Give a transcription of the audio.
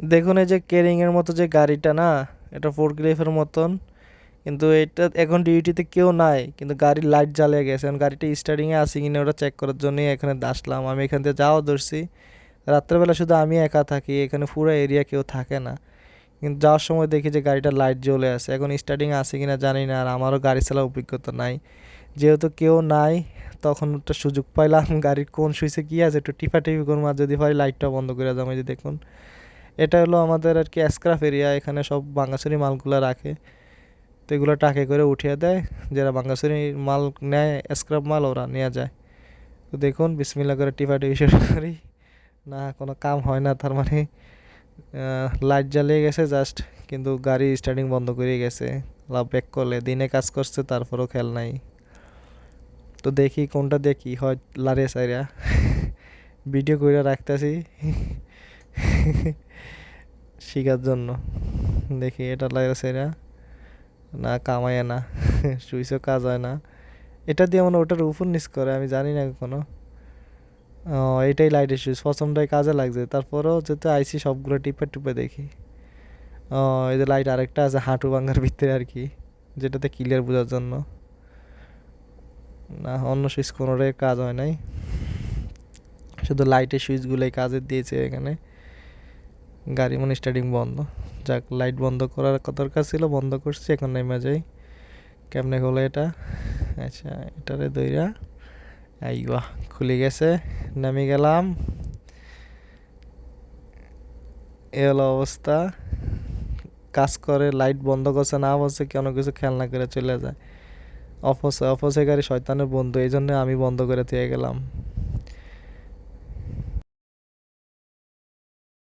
দেখুন এই যে কেরিংয়ের মতো যে গাড়িটা না, এটা ফোর গ্লিফের মতন। কিন্তু এটা এখন ডিউটিতে কেউ নাই, কিন্তু গাড়ির লাইট জ্বালিয়ে গেছে। এখন গাড়িটা স্টার্টিংয়ে আছে কিনা ওটা চেক করার জন্যই এখানে আসলাম। আমি এখান থেকে যাওয়া ধরছি। রাত্রেবেলা শুধু আমি একা থাকি, এখানে পুরো এরিয়া কেউ থাকে না। কিন্তু যাওয়ার সময় দেখি যে গাড়িটা লাইট জ্বলে আছে। এখন স্টার্টিং আছে কিনা জানি না, আর আমারও গাড়ি চালার অভিজ্ঞতা নাই। যেহেতু কেউ নাই, তখন একটা সুযোগ পাইলাম। গাড়ির কোন সুইচে কী আছে একটু টিপা টিপি করব আর যদি পারি লাইটটা বন্ধ করে দাম এই যে দেখুন। এটা হলো আমাদের আর কি স্ক্রাফ এরিয়া এখানে সব বাঙ্গাসুরি মালগুলো রাখে। তো এগুলো টাকে করে উঠিয়ে দেয়। যারা বাঙ্গাসুরি মাল নেয় স্ক্রাপ মাল, ওরা নেওয়া যায়। তো দেখুন বিসমিল্লা করে টিপা টিপি শুরু করি। না, কোনো কাম হয় না, তার মানে লাইট জ্বালিয়ে গেছে জাস্ট কিন্তু গাড়ি স্টার্টিং বন্ধ করে গেছে। লাভ ব্যাক করলে, দিনে কাজ করছে, তারপরেও খেল নাই। তো দেখি কোনটা দেখি হয় লারে সাইরা ভিডিও করে রাখতেছি। শিখার জন্য। দেখি এটা লারে সাইরা না কামায় না। সুইচও কাজ হয় না। এটা দিয়ে মানে ওটার উপর নিচ করে, আমি জানি না কোনো এটাই লাইটের সুইচ প্রথমটাই কাজে লাগছে। তারপরেও যেহেতু আইসি, সবগুলো টিপে টিপে দেখি। এই যে লাইট আরেকটা আছে, হাঁটু ভাঙার ভিতরে আর কি, যেটাতে ক্লিয়ার বোঝার জন্য। না, অন্য সুইচ কোনোটাই কাজ হয় নাই। শুধু লাইটের সুইচগুলোই কাজে দিয়েছে এখানে। গাড়ি মানে স্টার্টিং বন্ধ। যাক লাইট বন্ধ করার দরকার ছিল, বন্ধ করছি, এখন নেমে যাই। কেমনে হলো এটা? আচ্ছা এটারে দইরা আইয়া খুলে গেছে, নেমে গেলাম। এ হলো অবস্থা। কাজ করে লাইট বন্ধ করছে, না বসে কেন কিছু খেয়াল না করে চলে যায়। অফসে অফসে গাড়ি শয়তানের বন্ধু এই জন্য আমি বন্ধ করে দিয়ে গেলাম।